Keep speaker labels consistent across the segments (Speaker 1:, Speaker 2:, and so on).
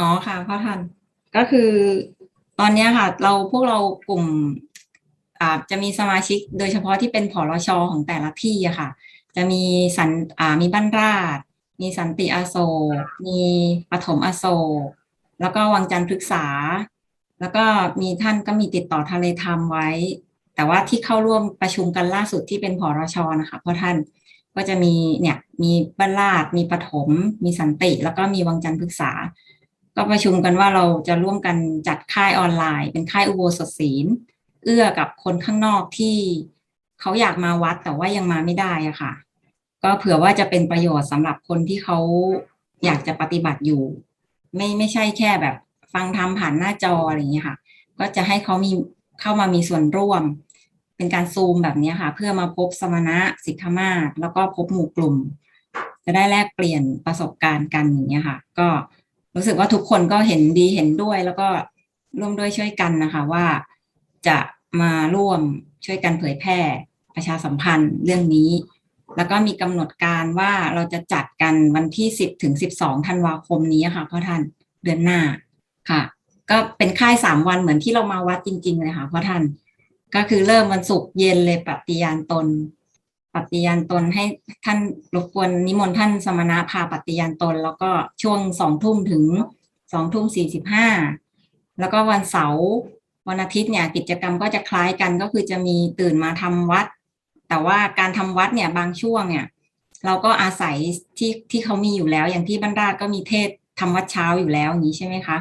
Speaker 1: อ๋อค่ะพ่อท่านก็คือตอนนี้ค่ะ เราพวกเรากลุ่มอ่าจะมีสมาชิกโดยเฉพาะที่เป็นผอรชของแต่ละที่อะค่ะ จะมีสันอ่ามีบ้านราชมีสันติอโศกมีปฐมอโศกแล้วก็วังจันทร์พฤกษา แล้วก็มีท่านก็มีติดต่อทะเลธรรมไว้ แต่ว่าที่เข้าร่วมประชุมกันล่าสุดที่เป็นผอรชนะคะพ่อท่าน ก็จะมีเนี่ยมีบ้านราชมีปฐมมีสันติ แล้วก็มีวังจันทร์พฤกษา ก็ประชุมกันว่าเราจะร่วมกันจัดค่ายออนไลน์ เป็นค่ายอุโบสถศีล เอื้อกับคนข้างนอกที่เขาอยากมาวัดแต่ว่ายังมาไม่ได้อะค่ะ ก็เผื่อว่าจะเป็นประโยชน์สำหรับคนที่เขาอยากจะปฏิบัติอยู่ ไม่ไม่ใช่แค่แบบฟังธรรมผ่านหน้าจออะไรอย่างเงี้ยค่ะ ก็จะให้เขามีเข้ามามีส่วนร่วม เป็นการซูมแบบนี้ค่ะ เพื่อมาพบสมณะสิกขมาศแล้วก็พบหมู่กลุ่ม จะได้แลกเปลี่ยนประสบการณ์กันอย่างเงี้ยค่ะ ก็รู้สึกว่าทุกคนก็เห็นดีเห็นด้วย แล้วก็ร่วมด้วยช่วยกันนะคะ ว่าจะมาร่วมช่วยกันเผยแพร่ประชาสัมพันธ์เรื่องนี้ แล้วก็มีกำหนดการว่าเราจะจัดกันวันที่สิบถึงสิบสองธันวาคมนี้ค่ะพ่อท่านเดือนหน้าค่ะ ก็เป็นค่ายสามวันเหมือนที่เรามาวัดจริง ๆ เลยค่ะพ่อท่าน ก็คือเริ่มวันศุกร์เย็นเลยปฏิญาณตน ปฏิญาณตนให้ท่านรบกวนนิมนต์ท่านสมณะพาปฏิญาณตน แล้วก็ช่วงสองทุ่มถึงสองทุ่มสี่สิบห้าแล้วก็วันเสาร์วันอาทิตย์เนี่ยกิจกรรมก็จะคล้ายกันก็คือจะมีตื่นมาทำวัด แต่ว่าการทำวัดเนี่ยบางช่วงเนี่ยเราก็อาศัยที่ที่เขามีอยู่แล้ว อย่างที่บรรดาก็มีเทศทำวัดเช้าอยู่แล้วอย่างนี้ใช่ไหมคะ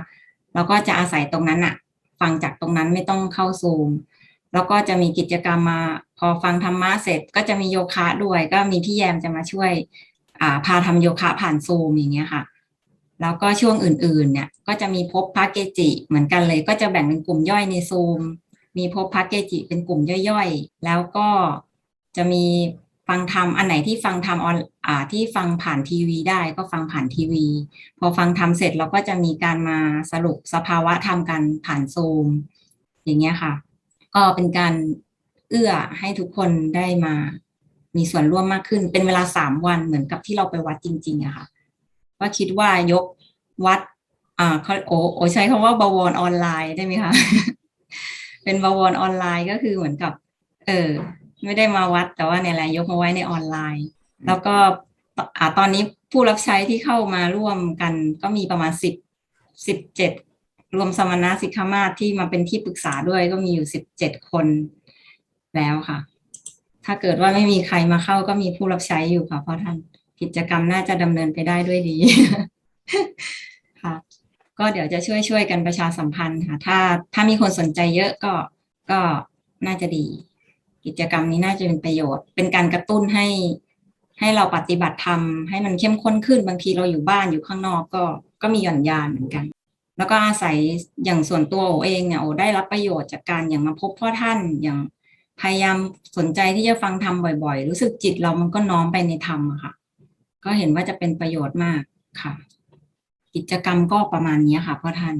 Speaker 1: เราก็จะอาศัยตรงนั้นอะฟังจากตรงนั้นไม่ต้องเข้าซูม แล้วก็จะมีกิจกรรมมาพอฟังธรรมะเสร็จก็จะมีโยคะด้วย ก็มีพี่แยมจะมาช่วยอ่าพาทำโยคะผ่านซูมอย่างเงี้ยค่ะ แล้วก็ช่วงอื่นๆ เนี่ย ก็จะมีพบพระเกจิเหมือนกันเลย ก็จะแบ่งเป็นกลุ่มย่อยในซูม มีพบพระเกจิเป็นกลุ่มย่อยๆ แล้วก็จะมีฟังธรรมอันไหนที่ฟังธรรมออนอ่าที่ฟังผ่านทีวีได้ก็ฟังผ่านทีวี พอฟังธรรมเสร็จเราก็จะมีการมาสรุปสภาวะธรรมกันผ่านซูม อย่างเงี้ยค่ะ ก็เป็นการเอื้อให้ทุกคนได้มามีส่วนร่วมมากขึ้น เป็นเวลาสามวันเหมือนกับที่เราไปวัดจริงๆอะค่ะก็คิดว่ายกวัด อ่าเขาโอโอใช้คำว่าบวรออนไลน์ได้ไหมคะ เป็นบวรออนไลน์ก็คือเหมือนกับ เออ ไม่ได้มาวัดแต่ว่าเนี่ยแหละยกมาไว้ในออนไลน์ แล้วก็อ่าตอนนี้ผู้รับใช้ที่เข้ามาร่วมกันก็มีประมาณสิบสิบเจ็ด รวมสมณะสิกขามาที่มาเป็นที่ปรึกษาด้วยก็มีอยู่สิบเจ็ดคนแล้วค่ะ ถ้าเกิดว่าไม่มีใครมาเข้าก็มีผู้รับใช้อยู่ค่ะ เพราะท่านกิจกรรมน่าจะดำเนินไปได้ด้วยดีค่ะ ก็เดี๋ยวจะช่วยช่วยกันประชาสัมพันธ์ค่ะ ถ้าถ้ามีคนสนใจเยอะก็ก็น่าจะดี กิจกรรมนี้น่าจะเป็นประโยชน์ เป็นการกระตุ้นให้ให้เราปฏิบัติธรรมให้มันเข้มข้นขึ้นบางทีเราอยู่บ้านอยู่ข้างนอกก็ก็มีหย่อนยานเหมือนกัน แล้วก็อาศัยอย่างส่วนตัวโอเองเนี่ยโอได้รับประโยชน์จากการอย่างมาพบพ่อท่านอย่างพยายามสนใจที่จะฟังธรรมบ่อย ๆ รู้สึกจิตเรามันก็น้อมไปในธรรมอะค่ะ ก็เห็นว่าจะเป็นประโยชน์มากค่ะ กิจกรรมก็ประมาณนี้ค่ะพ่อท่าน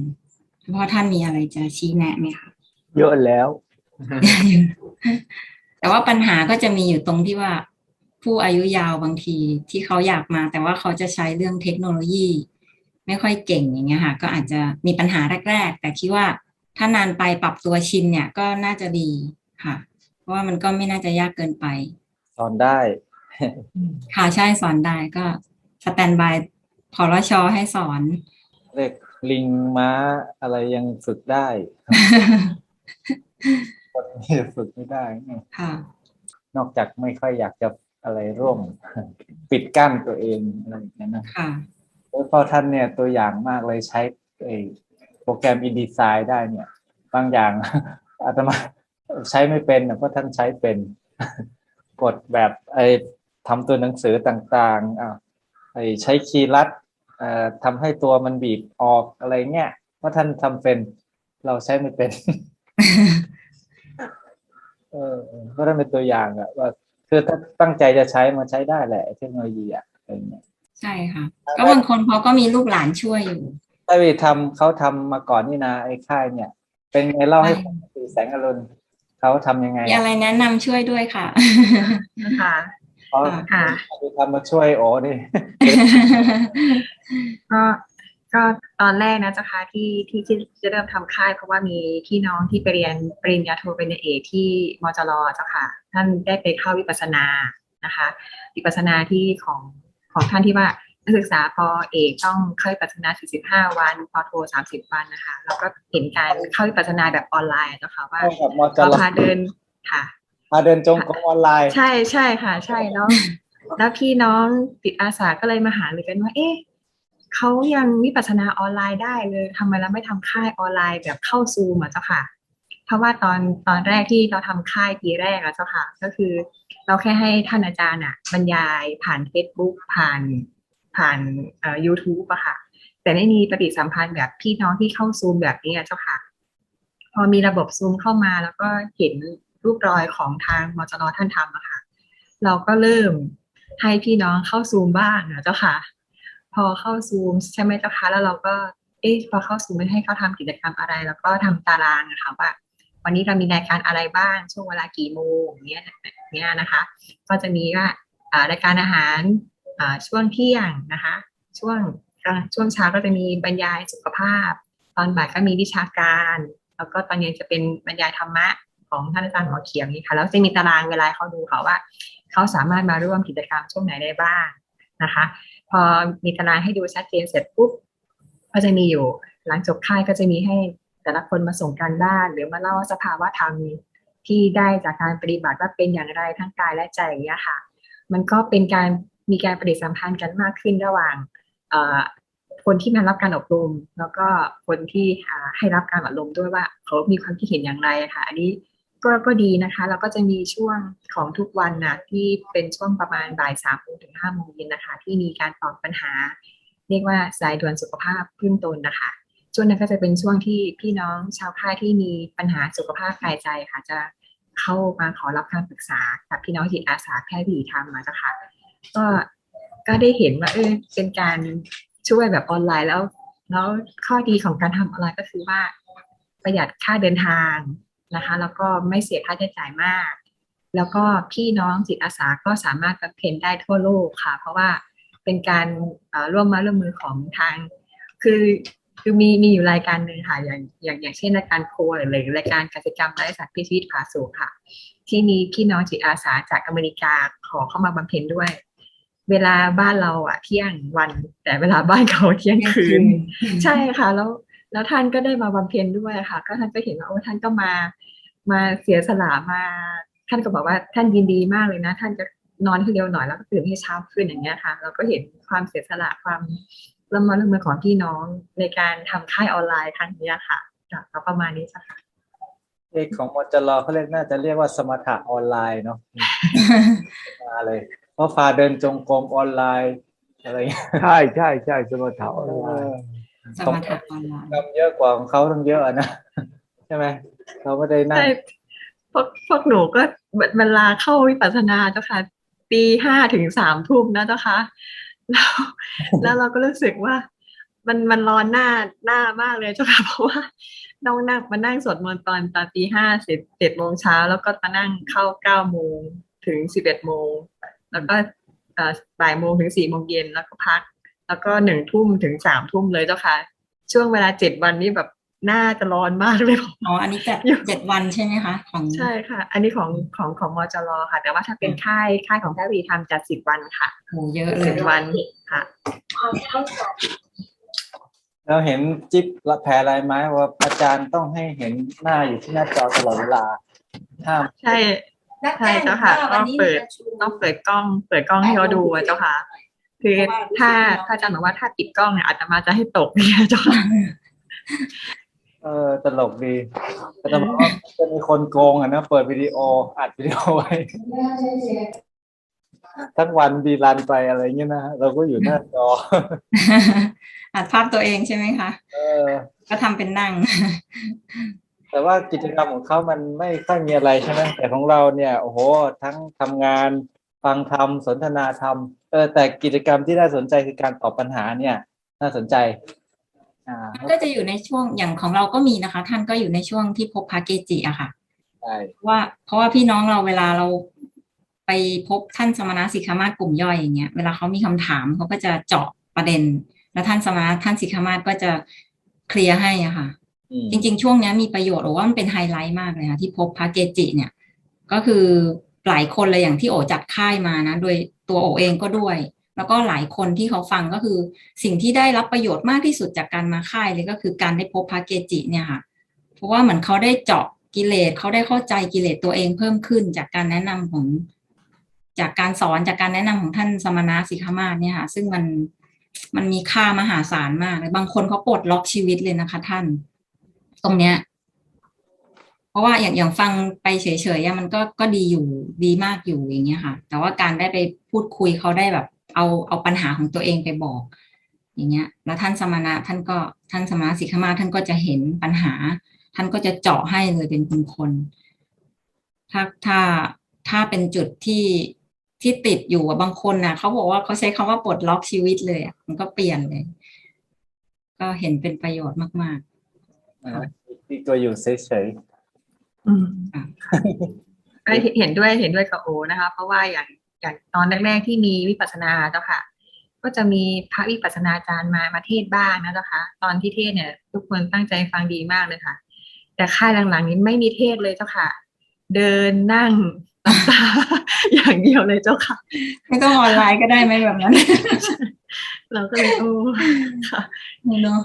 Speaker 1: พ่อท่านมีอะไรจะชี้แนะไหมคะ
Speaker 2: เยอะแล้ว
Speaker 1: แต่ว่าปัญหาก็จะมีอยู่ตรงที่ว่าผู้อายุยาวบางทีที่เขาอยากมา แต่ว่าเขาจะใช้เรื่องเทคโนโลยี ไม่ค่อยเก่งอย่างเงี้ยค่ะ ก็อาจจะมีปัญหาแรก ๆ แต่คิดว่าถ้านานไปปรับตัวชินเนี่ยก็น่าจะดีค่ะ เพราะว่ามันก็ไม่น่าจะยากเกินไป
Speaker 2: สอนได้
Speaker 1: ค่ะใช่สอนได้ก็สแตนบายพอรชให้สอน
Speaker 2: เรียกลิงม้าอะไรยังฝึกได้คนที่ฝึกไม่ได้
Speaker 1: ค่ะ
Speaker 2: นอกจากไม่ค่อยอยากจะอะไรร่วม ปิดกั้นตัวเองอะไรอย่างเงี้ยนะ
Speaker 1: ค่ะ
Speaker 2: แล้ว พอท่านเนี่ยตัวอย่างมากเลยใช้ไอโปรแกรม InDesign ได้เนี่ย บางอย่างอาตมาใช้ไม่เป็นนะเพราะท่านใช้เป็นกดแบบไอ้ทำตัวหนังสือต่างๆอ่าไอ้ใช้คีย์ลัดเอ่อทำให้ตัวมันบีบออกอะไรเงี้ยเพราะท่านทำเป็นเราใช้ไม่เป็นเออก็ท่านเป็นตัวอย่างอะว่าคือถ้าตั้งใจจะใช้มันใช้ได้แหละเทคโนโลยีอะอะไรเงี้ย
Speaker 1: ใช่ค่ะ ก็บางคนเขาก็มีลูกหลานช่วยอยู่
Speaker 2: ถ้าวีทำเขาทำมาก่อนนี่นะไอ้ค่ายเนี่ย เป็นไงเล่าให้ฟังสิแสงอรุณเขาทำยังไง
Speaker 1: มีอะไรแนะนำช่วยด้วยค่ะ
Speaker 3: ค่ะ
Speaker 2: เขา
Speaker 3: ค่ะ
Speaker 2: ไปทำมาช่วยโอ้นี่
Speaker 3: ก็ก็ตอนแรกนะเจ้าค่ะที่ที่ที่จะเริ่มทำค่าย เพราะว่ามีพี่น้องที่ไปเรียนปริญญาโทปริญญาเอกที่มจรเจ้าค่ะ ท่านได้ไปเข้าวิปัสสนานะคะ วิปัสสนาที่ของ ของท่านที่ว่านักศึกษาปอเอกต้องเข้าปัสสนา 45 วันปอโท30 วันนะคะแล้วก็เห็นการเข้าปัสสนาแบบออนไลน์อะคะว่า
Speaker 2: เข้า
Speaker 3: พาเดินค่ะ
Speaker 2: มาเดินจงกรมออนไลน์
Speaker 3: ใช่ใช่ค่ะ ใช่แล้วแล้วพี่น้องติดอาสาก็เลยมาหารือกันว่า เอ๊ะเขายังวิปัสนาออนไลน์ได้เลยทำไมเราไม่ทำค่ายออนไลน์แบบเข้าซูมอะเจ้าค่ะ เพราะว่าตอนตอนแรกที่เราทำค่ายปีแรกอะเจ้าค่ะ ก็คือ เราแค่ให้ท่านอาจารย์อะบรรยายผ่าน Facebook ผ่านผ่านเอ่อ YouTube อะค่ะ แต่ไม่มีปฏิสัมพันธ์แบบพี่น้องที่เข้าซูมแบบนี้อะเจ้าค่ะ พอมีระบบซูมเข้ามาแล้วก็เห็นรูปรอยของทางมจรท่านทำอะค่ะ เราก็เริ่มให้พี่น้องเข้าซูมบ้างนะเจ้าค่ะ พอเข้าซูมใช่ไหมเจ้าคะแล้วเราก็เอ๊ะพอเข้าซูมไม่ให้เขาทำกิจกรรมอะไร แล้วก็ทำตารางนะคะว่า วันนี้เรามีรายการอะไรบ้าง ช่วงเวลากี่โมงเนี้ยเนี้ยนะคะ ก็จะมีว่ารายการอาหารช่วงเที่ยงนะคะ ช่วงช่วงเช้าก็จะมีบรรยายสุขภาพ ตอนบ่ายก็มีวิชาการ แล้วก็ตอนเย็นจะเป็นบรรยายธรรมะของท่านอาจารย์หมอเขียวนี่ค่ะแล้วจะมีตารางเวลาเขาดูค่ะว่า เขาสามารถมาร่วมกิจกรรมช่วงไหนได้บ้างนะคะ พอมีตารางให้ดูชัดเจนเสร็จปุ๊บก็จะมีอยู่หลังจบค่ายก็จะมีให้ แต่ละคนมาส่งการบ้าน หรือมาเล่าสภาวะธรรมที่ได้จากการปฏิบัติว่าเป็นอย่างไรทั้งกายและใจอย่างเงี้ยค่ะ มันก็เป็นการมีการปฏิสัมพันธ์กันมากขึ้นระหว่างคนที่มารับการอบรม แล้วก็คนที่ให้รับการอบรมด้วยว่าเขามีความคิดเห็นอย่างไรค่ะ อันนี้ก็ก็ดีนะคะ แล้วก็จะมีช่วงของทุกวันนะที่เป็นช่วงประมาณบ่ายสามโมงถึงห้าโมงเย็นนะคะ ที่มีการตอบปัญหา เรียกว่าสายด่วนสุขภาพพื้นต้นนะคะ ช่วงนั้นก็จะเป็นช่วงที่พี่น้องชาวค่ายที่มีปัญหาสุขภาพกายใจค่ะ จะเข้ามาขอรับคำปรึกษากับพี่น้องจิตอาสาแพทย์ผีธรรมมาจ้ะค่ะก็ก็ได้เห็นว่าเออเป็นการช่วยแบบออนไลน์แล้ว แล้วข้อดีของการทำออนไลน์ก็คือว่า ประหยัดค่าเดินทางนะคะ แล้วก็ไม่เสียค่าใช้จ่ายมาก แล้วก็พี่น้องจิตอาสาก็สามารถบำเพ็ญได้ทั่วโลกค่ะ เพราะว่าเป็นการร่วมมาร่วมมือของทาง คือ คือมีมีอยู่รายการหนึ่งค่ะอย่างอย่างอย่างเช่นรายการโคหรือรายการกิจกรรมไร้สัตว์พิชีวิตผาสุกค่ะ ที่มีพี่น้องจิตอาสาจากอเมริกาขอเข้ามาบำเพ็ญด้วย เวลาบ้านเราอะเที่ยงวัน แต่เวลาบ้านเขาเที่ยงคืน ใช่ค่ะ แล้วแล้วท่านก็ได้มาบำเพ็ญด้วยค่ะ ก็ท่านก็เห็นว่าโอ้ท่านก็มามาเสียสละมาท่านก็บอกว่าท่านยินดีมากเลยนะ ท่านจะนอนให้เร็วหน่อยแล้วก็ตื่นให้เช้าขึ้นอย่างเงี้ยค่ะ เราก็เห็นความเสียสละความ ร่วมมือร่วมมือของพี่น้องในการทำค่ายออนไลน์ครั้งนี้ค่ะค่ะก็ประมาณนี้จ้ะค่ะ
Speaker 2: เอกของมจรเขาเรียกน่าจะเรียกว่าสมถะออนไลน์เนาะมาเลยเพราะพาเดินจงกรมออนไลน์อะไรอย่างเงี้ย
Speaker 4: ใช่ใช่ใช่สมถะออนไลน์
Speaker 1: สมถะออนไลน์
Speaker 2: ทำเยอะกว่าของเขาตั้งเยอะอะนะใช่ไหมเขาไม่ได้นั่ง
Speaker 3: ใช่พวกพวกหนูก็เวลาเข้าวิปัสสนาเจ้าค่ะตีห้าถึงสามทุ่มนะเจ้าค่ะ แล้วแล้วเราก็รู้สึกว่า มันมันร้อนหน้าหน้ามากเลยเจ้าค่ะเพราะว่าต้องนั่งมานั่งสวดมนต์ตอนตอนตีห้าเสร็จเจ็ดโมงเช้าแล้วก็มานั่งเข้าเก้าโมงถึงสิบเอ็ดโมงแล้วก็บ่ายโมงถึงสี่โมงเย็นแล้วก็พัก แล้วก็หนึ่งทุ่มถึงสามทุ่มเลยเจ้าค่ะ ช่วงเวลาเจ็ดวันนี้แบบ หน้าจะร้อนมากเลย
Speaker 1: อ๋ออันนี้จะเจ็ดวันใช่ไหมคะของ
Speaker 3: ใช่ค่ะ อันนี้ของของของมจรค่ะ แต่ว่าถ้าเป็นค่ายค่ายของแพทย์วีทำจัดสิบวันค่ะ
Speaker 1: โหเยอะเล
Speaker 3: สิ
Speaker 1: ย
Speaker 3: บวันค่ะ
Speaker 2: เราเห็นจิ๊บละแผลอะไรไหมว่าอาจารย์ต้องให้เห็นหน้าอยู่ที่หน้าจอตลอดเวลาห้าม
Speaker 3: ใช่ใช่เจ้าค่ะต้องเปิดต้องเปิดกล้อง เปิดกล้องให้เขาดูอะเจ้าค่ะ คือถ้าถ้าอาจารย์บอกว่าถ้าปิดกล้องเนี่ยอาจจะมาจะให้ตกเนี่ยเจ้าค่ะ
Speaker 2: เออตลกดีแต่จะบอกว่าจะมีคนโกงอะนะเปิดวิดีโออัดวิดีโอไว้ ทั้งวันดีรันไปอะไรเงี้ยนะเราก็อยู่หน้าจอ
Speaker 1: อัดภาพตัวเองใช่ไหมคะ
Speaker 2: เออ
Speaker 1: ก็ทำเป็นนั่ง
Speaker 2: แต่ว่ากิจกรรมของเขามันไม่ค่อยมีอะไรใช่ไหมแต่ของเราเนี่ยโอ้โห ทั้งทำงานฟังธรรมสนทนาธรรมเออแต่กิจกรรมที่น่าสนใจคือการตอบปัญหาเนี่ย น่าสนใจ อ่า
Speaker 1: ก็จะอยู่ในช่วงอย่างของเราก็มีนะคะ ท่านก็อยู่ในช่วงที่พบพระเกจิอะค่ะ
Speaker 2: ใช่
Speaker 1: ว่าเพราะว่าพี่น้องเราเวลาเราไปพบท่านสมณะสิกขามาสกลุ่มย่อยอย่างเงี้ยเวลาเขามีคำถามเขาก็จะเจาะประเด็น แล้วท่านสมณะท่านสิกขมาศก็จะเคลียร์ให้อะค่ะ
Speaker 2: อืม
Speaker 1: จริง ๆ ช่วงเนี้ยมีประโยชน์โอว่ามันเป็นไฮไลท์มากเลยค่ะที่พบพระเกจิเนี่ย ก็คือหลายคนเลยอย่างที่โอจัดค่ายมานะ โดยตัวโอเองก็ด้วย แล้วก็หลายคนที่เขาฟังก็คือสิ่งที่ได้รับประโยชน์มากที่สุดจากการมาค่ายเลยก็คือการได้พบพระเกจิเนี่ยค่ะ เพราะว่าเหมือนเขาได้เจาะกิเลสเขาได้เข้าใจกิเลสตัวเองเพิ่มขึ้นจากการแนะนำของจากการสอนจากการแนะนำของท่านสมณะสิกขมาศเนี่ยค่ะ ซึ่งมันมันมีค่ามหาศาลมากเลยบางคนเขาปลดล็อกชีวิตเลยนะคะ ท่าน ตรงเนี้ย เพราะว่าอย่างอย่างฟังไปเฉยๆมันก็ก็ดีอยู่ดีมากอยู่อย่างเงี้ยค่ะ แต่ว่าการได้ไปพูดคุยเขาได้แบบ เอาเอาปัญหาของตัวเองไปบอก อย่างเงี้ย แล้วท่านสมณะท่านก็ท่านสมณะสิกขมาศท่านก็จะเห็นปัญหา ท่านก็จะเจาะให้เลยเป็นคนคนๆถ้าถ้าถ้าเป็นจุดที่ที่ติดอยู่อะบางคนนะเขาบอกว่าเขาใช้คำว่าปลดล็อกชีวิตเลยอะมันก็เปลี่ยนเลย ก็เห็นเป็นประโยชน์มาก
Speaker 2: ที่ตัวอยู่เฉย
Speaker 3: อืม
Speaker 1: อะ
Speaker 3: ก็เห็นด้วยเห็นด้วยกับโอนะคะ เพราะว่าอย่าง อย่างตอนแรกๆที่มีวิปัสสนาเจ้าค่ะ ก็จะมีพระวิปัสสนาจารย์มามาเทศบ้างนะเจ้าค่ะ ตอนที่เทศเนี่ย ทุกคนตั้งใจฟังดีมากเลยค่ะ แต่ค่ายหลังๆนี้ไม่มีเทศเลยเจ้าค่ะ เดินนั่งหลับตาอย่างเดียวเลยเจ้าค่ะ
Speaker 1: ๆไม่ต้องออนไลน์ก็ได้ไหมแบบนั้น
Speaker 3: เราก็เลยโอ้ค่ะ
Speaker 1: เนาะ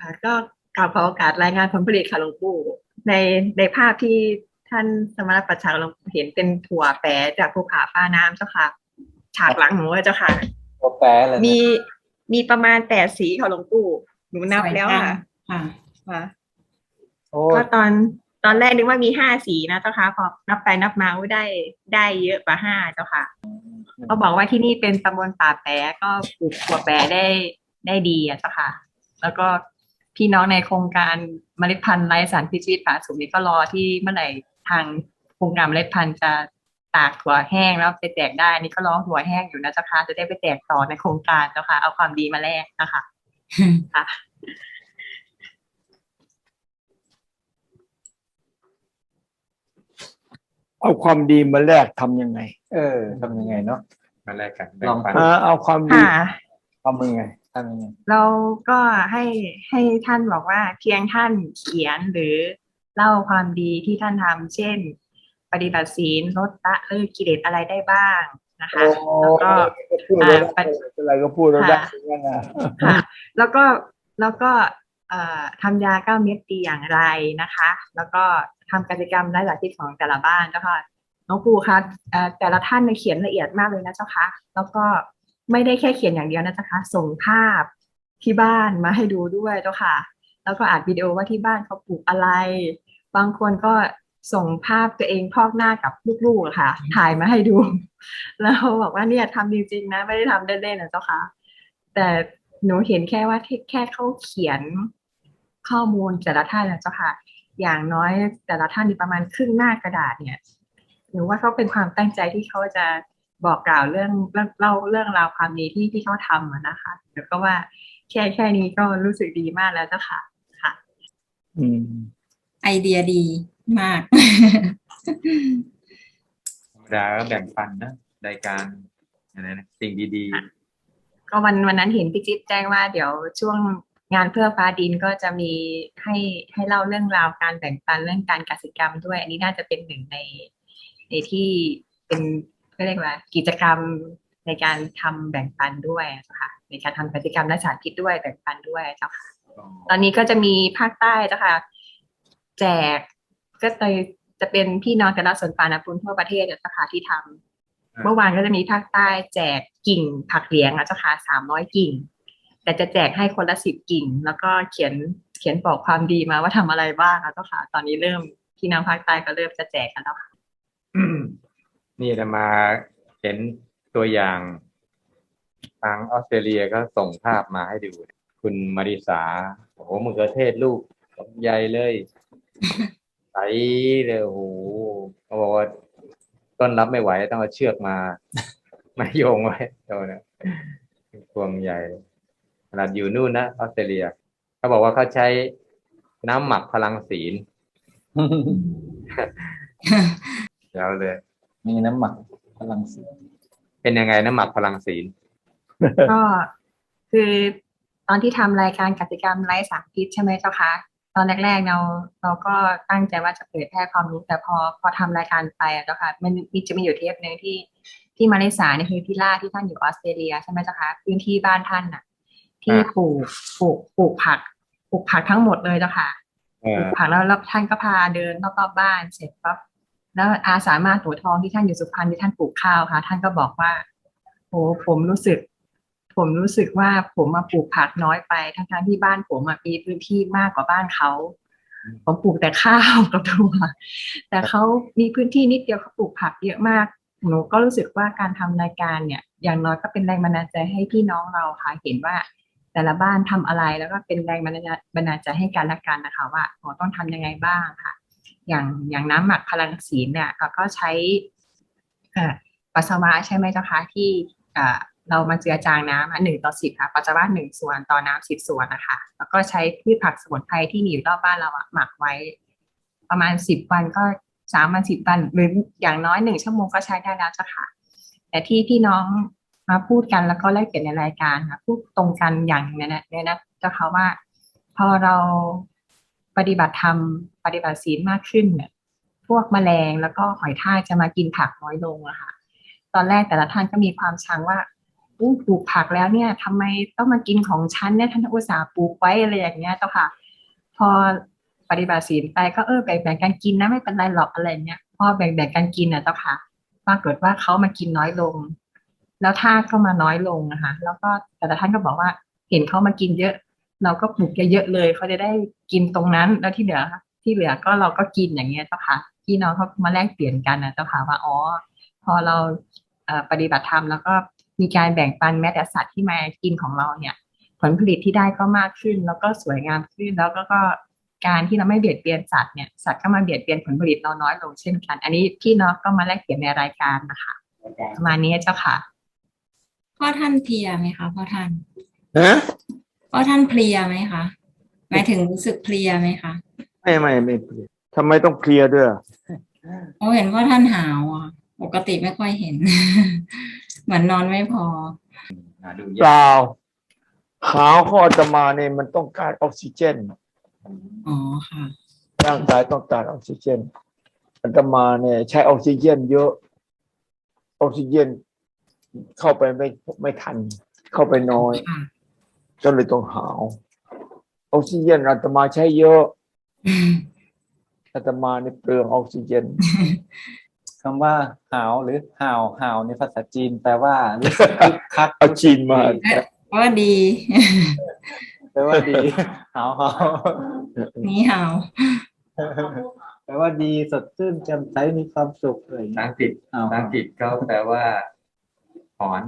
Speaker 3: ค่ะก็กล่าวขอโอกาสรายงานผลผลิตค่ะหลวงปู่ในในภาพที่ ท่านสมณประชาเราเห็นเป็นถั่วแปรจากภูผาฟ้าน้ำเจ้าค่ะ ฉากหลังหนูอะเจ้าค่ะ
Speaker 2: ๆตัวแปรเลยนะ
Speaker 3: มีมีประมาณแปดสีค่ะหลวงปู่หนูนับแล้วค่ะ
Speaker 1: ค่ะ
Speaker 3: ค่ะ
Speaker 2: โอ้
Speaker 3: ก็ตอนตอนแรกนึกว่ามีห้าสีนะเจ้าค่ะพอนับไปนับมาอุ๊ยได้ได้เยอะกว่าห้าเจ้าค่ะเขาบอกว่าที่นี่เป็นตำบลป่าแปรก็ปลูกถั่วแปรได้ได้ดีอะเจ้าค่ะ แล้วก็พี่น้องในโครงการเมล็ดพันธุ์ไร้สารพิษชีวิตผาสุกนี้ก็รอที่เมื่อไหร่ ทางโครงการเมล็ดพันธุ์จะตากถั่วแห้งแล้วไปแจกได้นี่ก็รอถั่วแห้งอยู่นะเจ้าค่ะจะได้ไปแจกต่อในโครงการเจ้าค่ะ เอาความดีมาแลกนะคะค่ะ
Speaker 4: เอาความดีมาแลกทำยังไง
Speaker 2: เออทำยังไงเนาะ
Speaker 5: มาแลกกัน
Speaker 2: ลอง
Speaker 5: แบ่งปัน
Speaker 4: อ่าเอาความดี
Speaker 3: ค่ะ
Speaker 2: ทำยังไงทำยังไง
Speaker 3: เราก็ให้ให้ท่านบอกว่าเพียงท่านเขียนหรือ เล่าความดีที่ท่านทำเช่น ปฏิบัติศีลลดละเลิกกิเลสอะไรได้บ้างนะคะแล้วก็
Speaker 4: พูดแล้ว
Speaker 3: อ่า
Speaker 4: อะไรก็พูดแล้วได้
Speaker 3: ค่ะ
Speaker 4: อย่างนั้นนะ
Speaker 3: ค่ะแล้วก็แล้วก็เอ่อทำยาเก้าเม็ดดีอย่างไรนะคะ แล้วก็ทำกิจกรรมได้หลายที่ของแต่ละบ้านเจ้าค่ะน้องครูคะเอ่อแต่ละท่านเนี่ยเขียนละเอียดมากเลยนะเจ้าค่ะแล้วก็ไม่ได้แค่เขียนอย่างเดียวนะเจ้าค่ะส่งภาพที่บ้านมาให้ดูด้วยเจ้าค่ะ แล้วก็อัดวิดีโอว่าที่บ้านเขาปลูกอะไร บางคนก็ส่งภาพตัวเองพอกหน้ากับลูกๆอะค่ะ ถ่ายมาให้ดู แล้วบอกว่าเนี่ยทำจริงๆนะ ไม่ได้ทำเล่นๆนะเจ้าค่ะ แต่หนูเห็นแค่ว่าแค่แค่เขาเขียนข้อมูลแต่ละท่านนะเจ้าค่ะ อย่างน้อยแต่ละท่านมีประมาณครึ่งหน้ากระดาษเนี่ยหนูว่าเขาเป็นความตั้งใจที่เขาจะบอกกล่าวเรื่องเรื่องเล่าเรื่องราวความดีที่ที่เขาทำอะนะคะเดี๋ยวก็ว่าแค่แค่นี้ก็รู้สึกดีมากแล้วเจ้าค่ะค่ะ
Speaker 4: อืม
Speaker 1: ไอเดียดีมาก
Speaker 5: ธรรมดาก็แบ่งปันนะรายการอะไรนะสิ่งดี
Speaker 3: ก็วันวันนั้นเห็นพี่จิ๊บแจ้งว่าเดี๋ยวช่วงงานเพื่อฟ้าดินก็จะมีให้ให้เล่าเรื่องราวการแบ่งปันเรื่องการกสิกรรมด้วย อันนี้น่าจะเป็นหนึ่งในในที่เป็นก็เรียกว่ากิจกรรมในการทำแบ่งปันด้วยอะเจ้าค่ะในการทำกิจกรรมและสาธิตด้วยแบ่งปันด้วยเจ้าค่ะ
Speaker 5: ๆ
Speaker 3: ตอนนี้ก็จะมีภาคใต้เจ้าค่ะ แจก ก็เลยจะเป็นพี่น้องแต่ละส่วนปานาปุนทั่วประเทศเนี่ยเจ้าค่ะที่ทำเมื่อวานก็จะมีภาคใต้แจกกิ่งผักเลี้ยงอะเจ้าค่ะสามร้อยกิ่ง แต่จะแจกให้คนละสิบกิ่ง แล้วก็เขียนเขียนบอกความดีมาว่าทำอะไรบ้างอะเจ้าค่ะ ตอนนี้เริ่มพี่น้องภาคใต้ก็เริ่มจะแจกกันแล้วค่ะ
Speaker 5: นี่จะมาเห็นตัวอย่างทางออสเตรเลียก็ส่งภาพมาให้ดู คุณมาริสาโอ้โหมะเขือเทศลูกใหญ่เลย ใสเลยโอ้โหเขาบอกว่าต้นรับไม่ไหวต้องเอาเชือกมา มาโยงไว้โดนนะพวงใหญ่เลยขนาดอยู่นู่นนะออสเตรเลียเขาบอกว่าเขาใช้น้ำหมักพลังศีลเดี๋ยวเลย
Speaker 2: มีน้ำหมักพลังสี
Speaker 5: เป็นยังไงน้ำหมักพลังศีล
Speaker 3: ก็คือตอนที่ทำรายการกติกรรมไร้สารพิษใช่ไหมเจ้าคะต อนแรกๆเราเราก็ตั้งใจว่าจะเผยแพร่ความรู้ แต่พอพอทำรายการไปอะเจ้าค่ะมันมีจะมีอยู่เทปหนึ่งที่ที่มาเลเซียเนี่ยคือพี่ล่าที่ท่านอยู่ออสเตรเลียใช่ไหมเจ้าคะพื้นที่บ้านท่านน่ะ ที่
Speaker 5: อ่า
Speaker 3: ปลูกปลูกปลูกผักปลูกผักทั้งหมดเลยเจ้าค่ะ
Speaker 5: เอ
Speaker 3: ปลู
Speaker 5: อก
Speaker 3: ผักแล้วแล้วท่านก็พาเดินรอบๆบ้านเสร็จปั๊บแล้วอาสามารถโถทองที่ท่านอยู่สุพรรณที่ท่านปลูกข้าวค่ะ ท่านก็บอกว่าโอ้ผมรู้สึก ผมรู้สึกว่าผมมาปลูกผักน้อยไป ทั้งๆที่บ้านผมอะมีพื้นที่มากกว่าบ้านเขา ผมปลูกแต่ข้าวกับถั่วแต่เขามีพื้นที่นิดเดียวเขาปลูกผักเยอะมาก หนูก็รู้สึกว่าการทำรายการเนี่ย อย่างน้อยก็เป็นแรงบันดาลใจให้พี่น้องเราค่ะ เห็นว่าแต่ละบ้านทำอะไรแล้วก็เป็นแรงบันดาลบันดาลใจให้กันและกันนะคะ ว่าอ๋อต้องทำยังไงบ้างค่ะ อย่างอย่างน้ำหมักพลังศีลเนี่ยเราก็ใช้เอ่อปัสสาวะใช่ไหมเจ้าคะที่ เรามาเจือจางน้ำหนึ่งต่อสิบค่ะปัสสาวะหนึ่งส่วนต่อน้ำสิบส่วนนะคะ แล้วก็ใช้พืชผักสมุนไพรที่มีอยู่รอบบ้านเราหมักไว้ ประมาณสิบวันก็สามวันสิบวันหรืออย่างน้อยหนึ่งชั่วโมงก็ใช้ได้แล้วจ้าค่ะ แต่ที่พี่น้องมาพูดกันแล้วก็แลกเปลี่ยนในรายการค่ะพูดตรงกันอย่างเนี้ยนะเนี่ยนะเจ้าค่ะว่า พอเราปฏิบัติธรรมปฏิบัติศีลมากขึ้นเนี่ยพวกแมลงแล้วก็หอยทากจะมากินผักน้อยลงอะค่ะ ตอนแรกแต่ละท่านก็มีความชังว่า อู้ปลูกผักแล้วเนี่ยทำไมต้องมากินของฉันเนี่ยท่านอุตส่าห์ปลูกไว้อะไรอย่างเงี้ยเจ้าค่ะ พอปฏิบัติศีลไปก็เออแบ่งๆกันกินนะไม่เป็นไรหรอกอะไรเงี้ยพอแบ่งๆกันกินนะเจ้าค่ะปรากฏว่าเขามากินน้อยลง แล้วทาก็มาน้อยลงนะคะ แล้วก็แต่ละท่านก็บอกว่าเห็นเขามากินเยอะ เราก็ปลูกเยอะๆเลยเขาจะได้กินตรงนั้นแล้วที่เหลือที่เหลือก็เราก็กินอย่างเงี้ยเจ้าค่ะพี่น้องเขามาแลกเปลี่ยนกันนะเจ้าค่ะว่าอ๋อพอเราปฏิบัติธรรมแล้วก็ มีการแบ่งปันแม้แต่สัตว์ที่มากินของเราเนี่ย ผลผลิตที่ได้ก็มากขึ้น แล้วก็สวยงามขึ้นแล้วก็ก็การที่เราไม่เบียดเบียนสัตว์เนี่ยสัตว์ก็มาเบียดเบียนผลผลิตเราน้อยลงเช่นกัน อันนี้พี่น้องก็มาแลกเปลี่ยนในรายการนะคะประมาณนี้เจ้าค่ะ
Speaker 1: พ่อท่านเพลียไหมคะพ่อท่าน
Speaker 4: ฮะ
Speaker 1: พ่อท่านเพลียไหมคะหมายถึงรู้สึกเพลียไหมคะ
Speaker 4: ไม่ไม่ไม่เพลียทำไมต้องเพลียด้วย
Speaker 1: เราเห็นพ่อท่านหาวอะ ปกติไม่ค่อยเห็น เหมือนนอนไม่พอ
Speaker 5: หาดู
Speaker 4: เป
Speaker 5: ยาก
Speaker 4: ล่าขาวของอาตมาเนี่ยมันต้องการออกซิเจน
Speaker 1: อ๋อค่ะ
Speaker 4: ร่างกายต้องการออกซิเจนอาตมาเนี่ยใช้ออกซิเจนเยอะออกซิเจน เข้าไปไม่ไม่ทัน เข้าไปน้อย
Speaker 1: ค่ะ
Speaker 4: ก็เลยต้องหาวออกซิเจนอาตมาใช้เยอะอาตมาเนี่ยเปลืองออกซิเจน
Speaker 2: คำว่าหาวหรือห่าวห่าวในภาษาจีนแปลว่ารู้สึกคึกคัก
Speaker 4: เอาจีนมา
Speaker 1: ก็ดี
Speaker 2: แปลว่าดีหาวหาว
Speaker 1: นี่หาว
Speaker 2: แปลว่าดีสดชื่นแจ่มใสมีความสุขเลย
Speaker 5: ภาษาอังกฤษ
Speaker 2: หาว
Speaker 5: ภาษาอังกฤษเขาแปลว่าถอน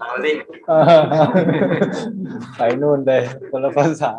Speaker 5: ถอนลิง
Speaker 2: ไปนู่นเลยคนละภาษา